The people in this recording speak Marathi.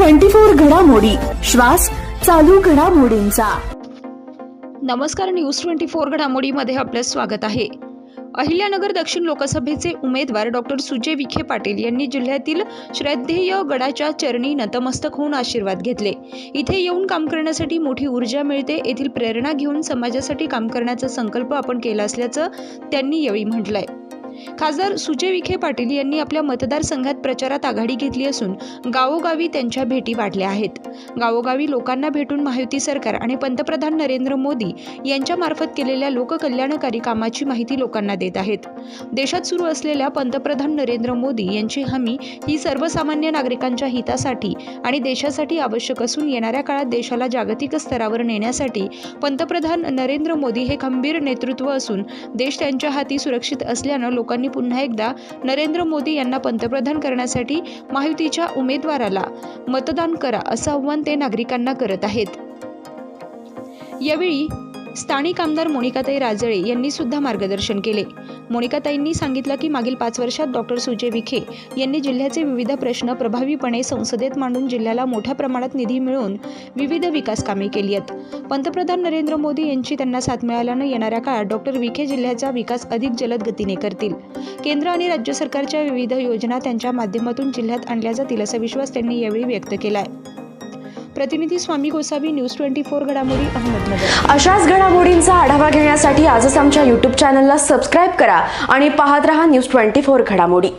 ट्वेंटी फोर घडामोडी. श्वास चालू घडामोडींचा. नमस्कार न्यूज ट्वेंटी फोर घडामोडीमध्ये आपलं स्वागत आहे. अहिल्यानगर दक्षिण लोकसभेचे उमेदवार डॉक्टर सुजय विखे पाटील यांनी जिल्ह्यातील श्रद्धेय गडाच्या चरणी नतमस्तक होऊन आशीर्वाद घेतले. इथे येऊन काम करण्यासाठी मोठी ऊर्जा मिळते येथील प्रेरणा घेऊन समाजासाठी काम करण्याचा संकल्प आपण केला असल्याचं त्यांनी यावेळी म्हटलंय. खासदार सुजय विखे पाटील यांनी आपल्या मतदारसंघात प्रचारात आघाडी घेतली असून गावोगावी त्यांच्या भेटी वाढल्या आहेत. गावोगावी लोकांना भेटून महायुती सरकार आणि पंतप्रधान नरेंद्र मोदी यांच्यामार्फत केलेल्या लोककल्याणकारी कामाची माहिती लोकांना देत आहेत. देशात सुरू असलेल्या पंतप्रधान नरेंद्र मोदी यांची हमी ही सर्वसामान्य नागरिकांच्या हितासाठी आणि देशासाठी आवश्यक असून येणाऱ्या काळात देशाला जागतिक स्तरावर नेण्यासाठी पंतप्रधान नरेंद्र मोदी हे खंबीर नेतृत्व असून देश त्यांच्या हाती सुरक्षित असल्यानं लोकांनी पुन्हा एकदा नरेंद्र मोदी यांना पंतप्रधान करण्यासाठी महायुतीच्या उमेदवाराला मतदान करा असं आव्हान ते नागरिकांना करत आहेत. यावेळी स्थानिक आमदार मोनिकाताई राजळे यांनी सुद्धा मार्गदर्शन केले. मोनिकाताईंनी सांगितलं की मागील पाच वर्षात डॉक्टर सुजय विखे यांनी जिल्ह्याचे विविध प्रश्न प्रभावीपणे संसदेत मांडून जिल्ह्याला मोठ्या प्रमाणात निधी मिळवून विविध विकास कामे केली आहेत. पंतप्रधान नरेंद्र मोदी यांची त्यांना साथ मिळाल्यानं येणाऱ्या काळात डॉक्टर विखे जिल्ह्याचा विकास अधिक जलद गतीने करतील. केंद्र आणि राज्य सरकारच्या विविध योजना त्यांच्या माध्यमातून जिल्ह्यात आणल्या जातील असा विश्वास त्यांनी यावेळी व्यक्त केला आहे प्रतिनिधी Swami Gosavi news twenty four घडामोडी अहमदनगर. अशाच घडामोडींचा आढावा घेण्यासाठी आजच आमच्या यूट्यूब चॅनलला सबस्क्राईब करा आणि पाहत रहा न्यूज ट्वेंटी फोर घडामोडी.